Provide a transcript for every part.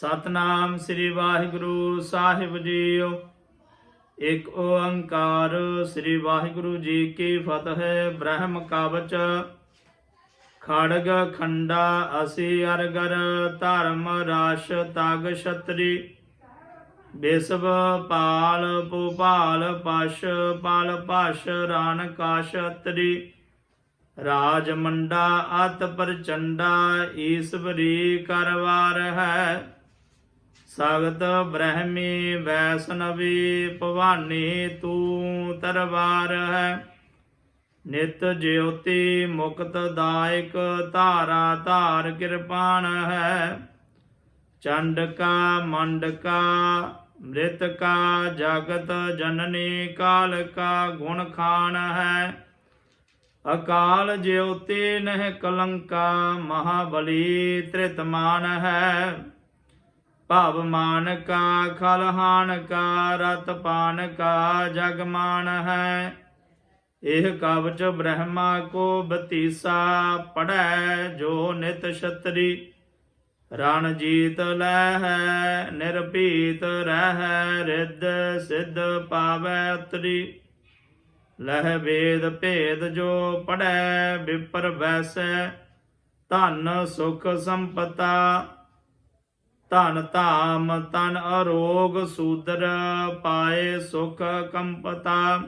ਸਤਨਾਮ ਸ੍ਰੀ ਵਾਹਿਗੁਰੂ ਸਾਹਿਬ ਜੀਓ। ਇੱਕ ਓੰਕਾਰ ਸ੍ਰੀ ਵਾਹਿਗੁਰੂ ਜੀ ਕੀ ਫਤਿਹ, ਬ੍ਰਹਮ ਕਵਚ। ਖੜਗ ਖੰਡਾ ਅਸੀ ਅਰਗਰ, ਧਰਮ ਰਾਸ਼ ਤਗ ਛਤਰੀ। ਬਿਸਵ ਪਾਲ ਭੂਪਾਲ ਪਸ਼, ਪਾਲ ਪਸ਼ ਰਾਨ ਕਾਸ਼ਤਰੀ। ਰਾਜ ਮੰਡਾ ਅਤ ਪ੍ਰਚੰਡਾ, ਈਸਵਰੀ ਕਰਵਾਰ ਹੈ। ਸਗਤ ਬ੍ਰਹਮੀ ਵੈਸਨਵੀ ਭਵਾਨੀ ਤੂੰ ਤਰਵਾਰ ਹੈ। ਨਿਤ ਜਿਉਤੀ ਮੁਕਤ ਦਾਇਕ ਧਾਰਾ ਧਾਰ ਕਿਰਪਾਨ ਹੈ। ਚੰਡਕਾ ਮੰਡਕਾ ਮ੍ਰਿਤਕਾ ਜਗਤ ਜਨਨੀ ਕਾਲ ਕਾ ਗੁਣ ਖਾਨ ਹੈ। ਅਕਾਲ ਜਿਉਤੇ ਨਹਿ ਕਲੰਕਾ, ਮਹਾਬਲੀ ਤ੍ਰਿਤਮਾਨ ਹੈ। ਭਵ ਮਾਨ ਕਾ ਖਲਹਾਨ ਕਾ ਰਤ ਪਾਨ ਕਾ ਜਗਮਾਨ ਹੈ। ਇਹ ਕਵਚ ਬ੍ਰਹਮਾ ਕੋ ਬਤੀਸਾ ਪੜੈ ਜੋ ਨਿਤ ਛਤਰੀ। ਰਣ ਜੀਤ ਲੈ ਨਿਰਭੀਤ ਰਹਿ ਰਿੱਧ ਸਿੱਧ ਪਾਵੈ ਉਤਰੀ। ਲਹਿ ਵੇਦ ਭੇਦ ਜੋ ਪੜੈ ਵਿਪਰ ਵੈਸੈ, ਧਨ ਸੁਖ ਸੰਪਤਾ। ਧਨ ਧਾਮ ਤਨ ਅਰੋਗ, ਸੂਦਰ ਪਾਏ ਸੁਖ ਕੰਪਤਾ।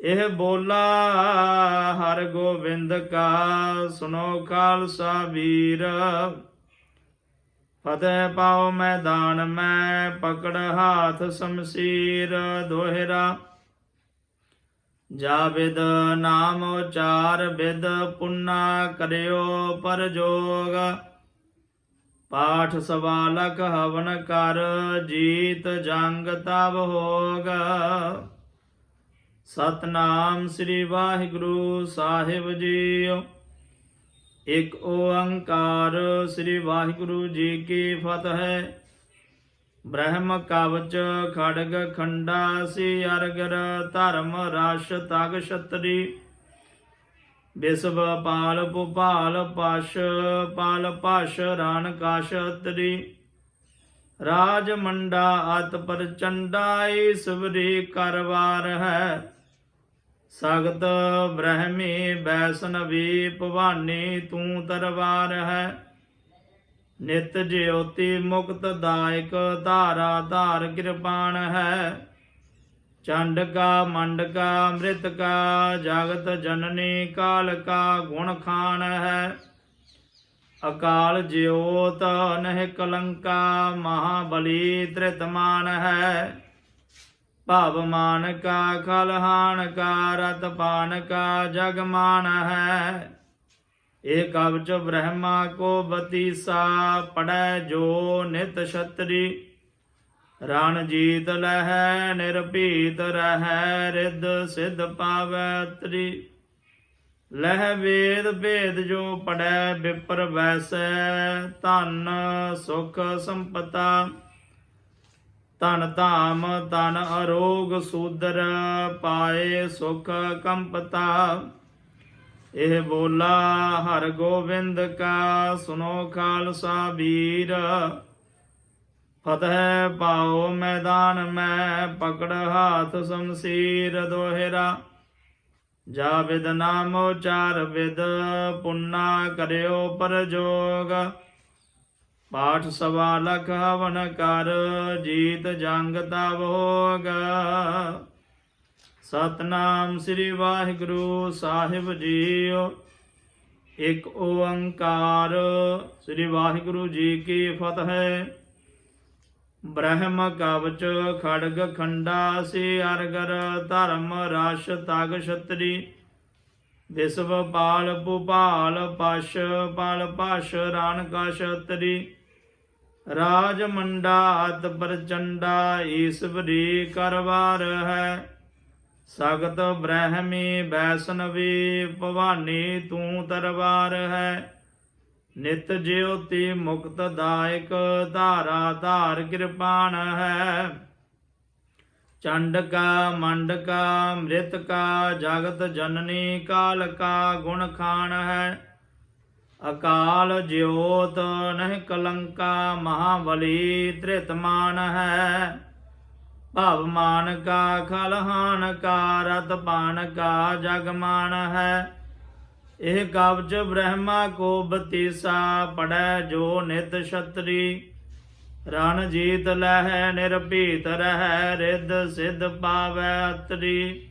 ਇਹ ਬੋਲਾ ਹਰ ਗੋਬਿੰਦ ਕਾ ਸੁਨੋ ਖਾਲਸਾ ਵੀਰ। ਫਤਿਹ ਪਾਓ ਮੈਦਾਨ ਮੈਂ, ਪਕੜ ਹਾਥ ਸ਼ਮਸ਼ੀਰ ਦੋਹਰਾ। ਜਾ ਵਿਦ ਨਾਮ ਉਚਾਰ ਵਿਦ ਪੁੰਨਾ ਕਰਿਓ ਪਰਜੋਗ। ਪਾਠ ਸਵਾਲਕ ਹਵਨ ਕਰ, ਜੀਤ ਜੰਗ ਤਬ ਹੋਗ। ਸਤਨਾਮ ਸ੍ਰੀ ਵਾਹਿਗੁਰੂ ਸਾਹਿਬ ਜੀਓ। ਇਕ ਓੰਕਾਰ ਸ੍ਰੀ ਵਾਹਿਗੁਰੂ ਜੀ ਕੀ ਫਤਿਹ। ਬ੍ਰਹਮ ਕਵਚ ਖੜਗ ਖੰਡਾ ਸੀ ਅਰਗਰ ਧਰਮ ਰਸ ਤਗ ਛਤਰੀ। ਬਿਸਵ ਪਾਲ ਭੁਪਾਲ ਪਸ਼, ਪਾਲ ਪਸ਼ ਰਾਨ ਕਾਸ਼ਤਰੀ। ਰਾਜ ਮੰਡਾ ਅਤ ਪ੍ਰਚੰਡਾ ਈਸਵਰੀ ਕਰਵਾਰ ਹੈ। ਸਗਤ ਬ੍ਰਹਮੀ ਬੈਸਨਵੀ ਭਵਾਨੀ ਤੂੰ ਤਰਵਾਰ ਹੈ। ਨਿਤ ਜਿਉਤੀ ਮੁਕਤ ਦਾਇਕ ਧਾਰਾ ਧਾਰ ਕਿਰਪਾਨ ਹੈ। ਚੰਡ ਕਾ ਮੰਡਕਾ, ਅੰਮ੍ਰਿਤਕਾ, ਜਗਤ ਜਨਨੀ ਕਾਲ ਕਾ ਗੁਣ ਖਾਨ ਹੈ। ਅਕਾਲ ਜਿਉਤ ਨਹਿ ਕਲੰਕਾ ਮਹਾਬਲੀ ਤ੍ਰਿਤਮਾਨ ਹੈ। ਭਵਮਾਨ ਕਾ ਖਲਹਾਨ ਕਾ ਰਤਪਾਨ ਕਾ ਜਗਮਾਨ ਹੈ। ਇਹ ਕਵਚ ਬ੍ਰਹਮਾ ਕੋ ਬਤੀਸਾ ਪੜੈ ਜੋ ਨਿਤ ਛਤਰੀ। ਰਣ ਜੀਤ ਲਹੈ ਨਿਰਭੀਤ ਰਹੈ, ਰਿੱਧ ਸਿੱਧ ਪਾਵੈ ਤਰੀ। ਲਹਿ ਵੇਦ ਭੇਦ ਜੋ ਪੜੈ, ਵਿਪਰ ਵੈਸੈ, ਧਨ ਸੁਖ ਸੰਪਤਾ। ਤਨ ਧਾਮ ਤਨ ਅਰੋਗ ਸੂਦਰ ਪਾਏ ਸੁਖ ਕੰਪਤਾ। ਇਹ ਬੋਲਾ ਹਰ ਗੋਬਿੰਦ ਕਾ ਸੁਨੋ ਖਾਲਸਾ ਵੀਰ। ਫਤਹਿ ਪਾਓ ਮੈਦਾਨ, ਮੈਂ ਪਕੜ ਹਾਥ ਸ਼ਮਸ਼ੀਰ ਦੋਹਰਾ। ਜਾ ਵਿਦ ਨਾਮ ਉਚਾਰ ਵਿਦ ਪੁੰਨਾ ਕਰਿਓ ਪਰਜੋਗ ਪਾਠ ਸਵਾ ਲਖ ਹਵਨ ਕਰ, ਜੀਤ ਜੰਗ ਤਬ ਹੋਗ ਸਤਨਾਮ ਸ੍ਰੀ ਵਾਹਿਗੁਰੂ ਸਾਹਿਬ ਜੀਓ। ਇੱਕ ਓੰਕਾਰ, ਸ੍ਰੀ ਵਾਹਿਗੁਰੂ ਜੀ ਕੀ ਫਤਿਹ। ਬ੍ਰਹਮ ਕਵਚ ਖੜਗ ਖੰਡਾ ਸੀ ਅਰਗਰ ਧਰਮ ਰਸ ਤਗ ਛਤਰੀ। ਵਿਸਵ ਪਾਲ ਭੂਪਾਲ ਪਸ਼, ਪਾਲ ਪਸ਼ ਰਾਨ ਕਾ ਛਤਰੀ। ਰਾਜ ਮੰਡਾ ਅਤ ਪ੍ਰਚੰਡਾ ਈਸਵਰੀ ਕਰਵਾਰ ਹੈ। ਸਗਤ ਬ੍ਰਹਮੀ ਬੈਸਨਵੀ ਭਵਾਨੀ ਤੂੰ ਤਰਵਾਰ ਹੈ। ਨਿਤ ਜਿਉਤੀ ਮੁਕਤ ਦਾਇਕ, ਧਾਰਾ ਧਾਰ ਕਿਰਪਾਨ ਹੈ। ਚੰਡ ਕਾ ਮੰਡਕਾ ਮ੍ਰਿਤਕਾ ਜਗਤ ਜਨਨੀ, ਕਾਲ ਕਾ ਗੁਣ ਖਾਨ ਹੈ। ਅਕਾਲ ਜਿਉਤ ਨਹਿ ਕਲੰਕਾ, ਮਹਾਬਲੀ ਤ੍ਰਿਤਮਾਨ ਹੈ। ਭਵਮਾਨ ਕਾ ਖਲਹਾਨ ਕਾ ਰਤਪਾਨ ਕਾ ਜਗਮਾਨ ਹੈ। ਇਹ ਕਬਜ ਬ੍ਰਹਮਾ ਕੋ ਬਤੀਸਾ ਪੜੈ ਜੋ ਨਿਤ ਛਤਰੀ। ਰਣ ਜੀਤ ਲਹਿ ਨਿਰਭੀਤ ਰਹਿ, ਰਿੱਧ ਸਿੱਧ ਪਾਵੈ ਅਤਰੀ।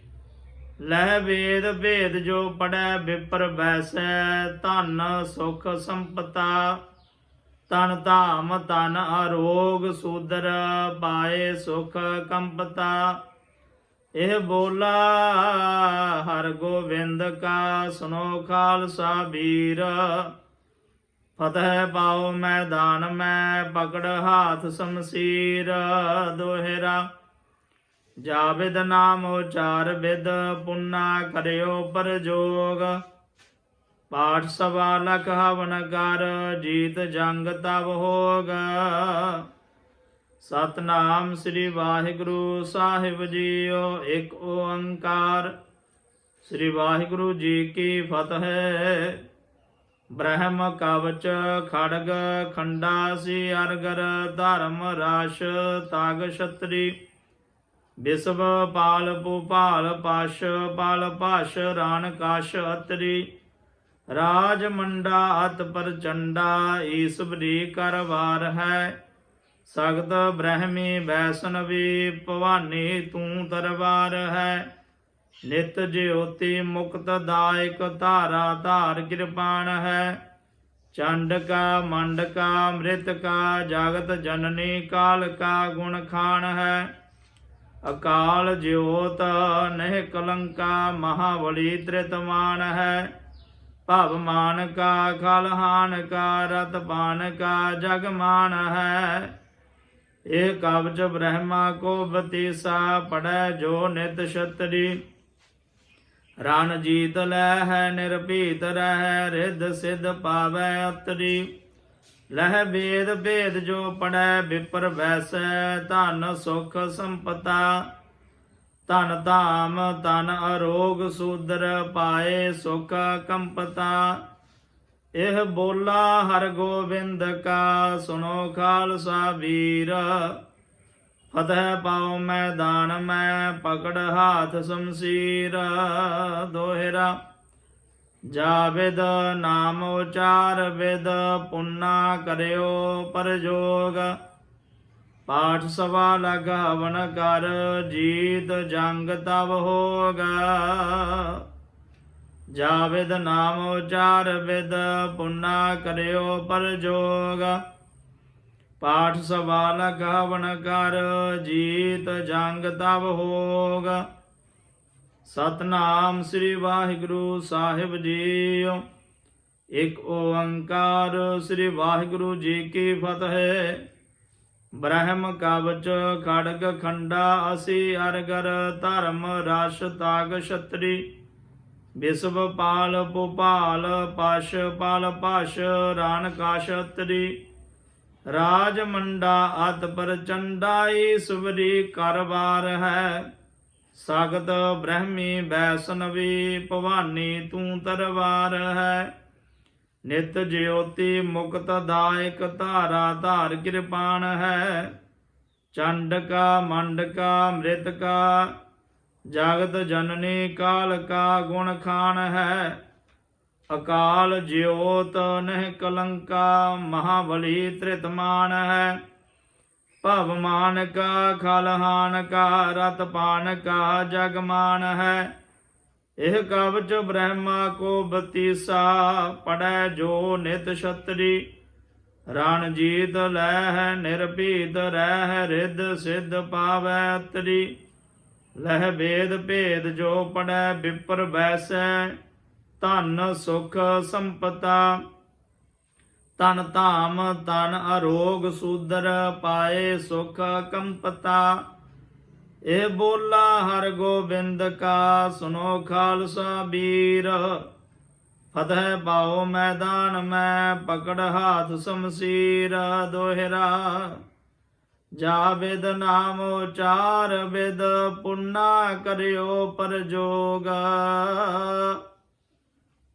ਲਹਿ ਵੇਦ ਭੇਦ ਜੋ ਪੜੈ, ਵਿਪਰ ਬੈਸੈ ਧਨ ਸੁਖ ਸੰਪਤਾ। ਤਨ ਧਾਮ ਤਨ ਅਰੋਗ ਸੂਦਰ ਪਾਏ ਸੁਖ ਕੰਪਤਾ। ਇਹ ਬੋਲਾ ਹਰ ਗੋਬਿੰਦ ਕਾ ਸੁਨੋ ਖਾਲਸਾ ਵੀਰ। ਫਤਿਹ ਪਾਓ ਮੈਦਾਨ, ਮੈਂ ਪਕੜ ਹਾਥ ਸਮਸੀਰ। ਦੋਹਿਰਾ ਜਾਵੇਦ ਨਾਮ ਉਚਾਰ ਵਿਦ ਪੁੰਨਾ ਕਰਿਓ ਪਰਜੋਗ ਪਾਠ ਸਵਾ ਲਖ ਹਵਨ ਕਰ, ਜੀਤ ਜੰਗ ਤਬ ਹੋਗ। ਸਤਨਾਮ ਸ੍ਰੀ ਵਾਹਿਗੁਰੂ ਸਾਹਿਬ ਜੀਓ, ਇੱਕ ਓੰਕਾਰ। ਸ੍ਰੀ ਵਾਹਿਗੁਰੂ ਜੀ ਕੀ ਫਤਿਹ। ਬ੍ਰਹਮ ਕਵਚ ਖੜਗ ਖੰਡਾ ਸੀ ਅਰਗਰ, ਧਰਮ ਰਾਸ਼ ਤਾਗ ਛਤਰੀ। ਵਿਸਵ ਪਾਲ ਭੂਪਾਲ ਪਾਸ਼, ਪਾਲ ਪਾਸ਼ ਰਾਣ ਕਾਸ਼ ਅਤਰੀ। ਰਾਜ ਮੰਡਾ ਅਤ ਪ੍ਰਚੰਡਾ ਈਸਵਰੀ ਕਰਵਾਰ ਹੈ। ਸਗਤ ਬ੍ਰਹਮੀ ਵੈਸਨਵੀ ਭਵਾਨੀ ਤੂੰ ਦਰਬਾਰ ਹੈ। ਨਿਤ ਜਿਉਤੀ ਮੁਕਤ ਦਾਇਕ ਧਾਰਾ ਧਾਰ ਕਿਰਪਾਨ ਹੈ। ਚੰਡ ਕਾ, ਮੰਡ ਕਾ, ਅੰਮ੍ਰਿਤ ਕਾ, ਜਗਤ ਜਨਨੀ ਕਾਲ ਕਾ ਗੁਣ ਖਾਨ ਹੈ। ਅਕਾਲ ਜਿਉਤ ਨਹਿ ਕਲੰਕਾ, ਮਹਾਬਲੀ ਤ੍ਰਿਤਮਾਨ ਹੈ। ਭਵ ਮਾਨ ਕਾ ਖਲਹਾਨ ਕਾ ਰਤਪਾਨ ਕਾ ਜਗਮਾਨ ਹੈ। ਇਹ ਕਬਜ ਬ੍ਰਹਮਾ ਕੋ ਬਤੀਸਾ ਪੜੈ ਜੋ ਨਿਤ ਛਤਰੀ। ਰਣ ਜੀਤ ਲੈ ਹੈ, ਨਿਰਭੀਤ ਰਹਿ, ਰਿੱਧ ਸਿੱਧ ਪਾਵੈ ਅਤਰੀ। ਲਹਿ ਵੇਦ ਭੇਦ ਜੋ ਪੜੈ ਵਿਪਰ ਵੈਸੈ ਧਨ ਸੁਖ ਸੰਪਤਾ। ਧਨ ਧਾਮ ਤਨ ਅਰੋਗ ਸੂਦਰ ਪਾਏ ਸੁਖ ਕੰਪਤਾ। ਇਹ ਬੋਲਾ ਹਰ ਗੋਬਿੰਦ ਕਾ, ਸੁਣੋ ਖਾਲਸਾ ਵੀਰ। ਫਤਿਹ ਪਾਉ ਮੈਦਾਨ, ਮੈਂ ਪਕੜ ਹਾਥ ਸ਼ਮਸ਼ੀਰ। ਦੋਹਿਰਾ ਜਾਵੇਦ ਨਾਮ ਉਚਾਰ, ਵਿਦ ਪੁੰਨਾ ਕਰਿਓ ਪਰਜੋਗ। ਪਾਠ ਸਵਾ ਲਗ ਕਰ, ਜੀਤ ਜੰਗ ਤਬ ਹੋਗਾ। ਜਾਵੇਦ ਨਾਮ ਉਚਾਰ ਵਿਦ, ਪੁੰਨਾ ਕਰਿਓ ਪਰਜੋਗ। ਪਾਠ ਸਵਾ ਲਗ ਹਵਨ ਕਰ, ਜੀਤ ਜੰਗ ਤਬ ਹੋਗ। ਸਤਨਾਮ ਸ੍ਰੀ ਵਾਹਿਗੁਰੂ ਸਾਹਿਬ ਜੀ ਇੱਕ ਓੰਕਾਰ ਸ੍ਰੀ ਵਾਹਿਗੁਰੂ ਜੀ ਕੀ ਫਤਿਹ। ਬ੍ਰਹਮ ਕਵਚ ਖੜਗ ਖੰਡਾ, ਅਸੀ ਅਰਗਰ ਧਰਮ ਰਸ ਤਾਗ ਛਤਰੀ। ਵਿਸਵ ਪਾਲ ਭੋਪਾਲ ਪਸ਼ ਪਾਲ ਪਸ਼ ਰਾਨ ਕਾਸ਼ਤਰੀ। ਰਾਜ ਮੰਡਾ ਅਤ ਪ੍ਰਚੰਡਾਈ ਸੁਵਰੀ ਕਰਵਾਰ ਹੈ। ਸਗਤ ਬ੍ਰਹਮੀ ਵੈਸਨਵੀ ਭਵਾਨੀ ਤੂੰ ਤਰਵਾਰ ਹੈ। ਨਿਤ ਜਿਉਤੀ ਮੁਕਤ ਦਾਇਕ ਧਾਰਾ ਧਾਰ ਕਿਰਪਾਨ ਹੈ। ਚੰਡਕਾ, ਮੰਡਕਾ, ਮ੍ਰਿਤਕਾ ਜਗਤ ਜਨਨੀ ਕਾਲ ਕਾ ਗੁਣ ਖਾਨ ਹੈ। ਅਕਾਲ ਜਿਉਤ ਨਹਿ ਕਲੰਕਾ ਮਹਾਬਲੀ ਤ੍ਰਿਤਮਾਨ ਹੈ। ਭਵਮਾਨ ਕਾ ਖਲਹਾਨ ਕਾ ਰਤਪਾਨ ਕਾ ਜਗਮਾਨ ਹੈ। ਇਹ ਕਵਚ ਬ੍ਰਹਮਾ ਕੋ ਬਤੀਸਾ ਪੜੈ ਜੋ ਨਿਤ ਛਤਰੀ। ਰਣ ਜੀਤ ਲੈ ਹੈ ਨਿਰਭੀਤ ਰਹਿ ਰਿੱਧ ਸਿੱਧ ਪਾਵੈ ਅਤਰੀ। ਲਹਿ ਵੇਦ ਭੇਦ ਜੋ ਪੜੈ ਵਿਪਰ ਬੈਸੈ, ਧਨ ਸੁਖ ਸੰਪਤਾ। ਤਨ ਧਾਮ ਤਨ ਅਰੋਗ ਸੂਦਰ ਪਾਏ ਸੁਖ ਕੰਪਤਾ। ਏ ਬੋਲਾ ਹਰ ਗੋਬਿੰਦ ਕਾ, ਸੁਨੋ ਖਾਲਸਾ ਵੀਰ ਫਤਿਹ ਪਾਓ ਮੈਦਾਨ ਮੈਂ, ਪਕੜ ਹਾਥ ਸ਼ਮਸ਼ੀਰ ਦੋਹਿਰਾ। ਜਾਵੇਦ ਨਾਮ ਉਚਾਰ, ਵਿਦ ਪੁੰਨਾ ਕਰਿਓ ਪਰਜੋਗ।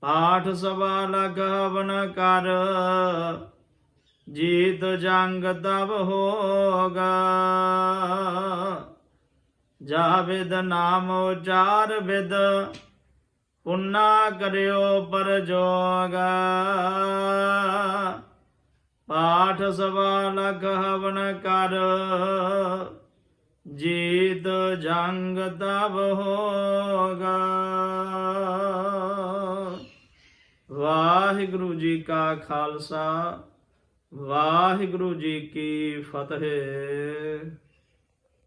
ਪਾਠ ਸਵਾ ਲਗ ਹਵਨ ਕਰ, ਜੀਤ ਜੰਗ ਤਬ ਹੋਗਾ। ਜਾ ਵਿਦ ਨਾਮ ਉਚਾਰ, ਵਿਦ ਪੁੰਨਾ ਕਰਿਓ ਪਰ ਜੋਗਾ ਪਾਠ ਸਭਾ ਲਗ ਹਵਨ ਕਰ। ਜੀਤ ਜੰਗ ਤਬ ਹੋਗਾ। ਵਾਹਿਗੁਰੂ ਜੀ ਕਾ ਖਾਲਸਾ, ਵਾਹਿਗੁਰੂ ਜੀ ਕੀ ਫਤਿਹ।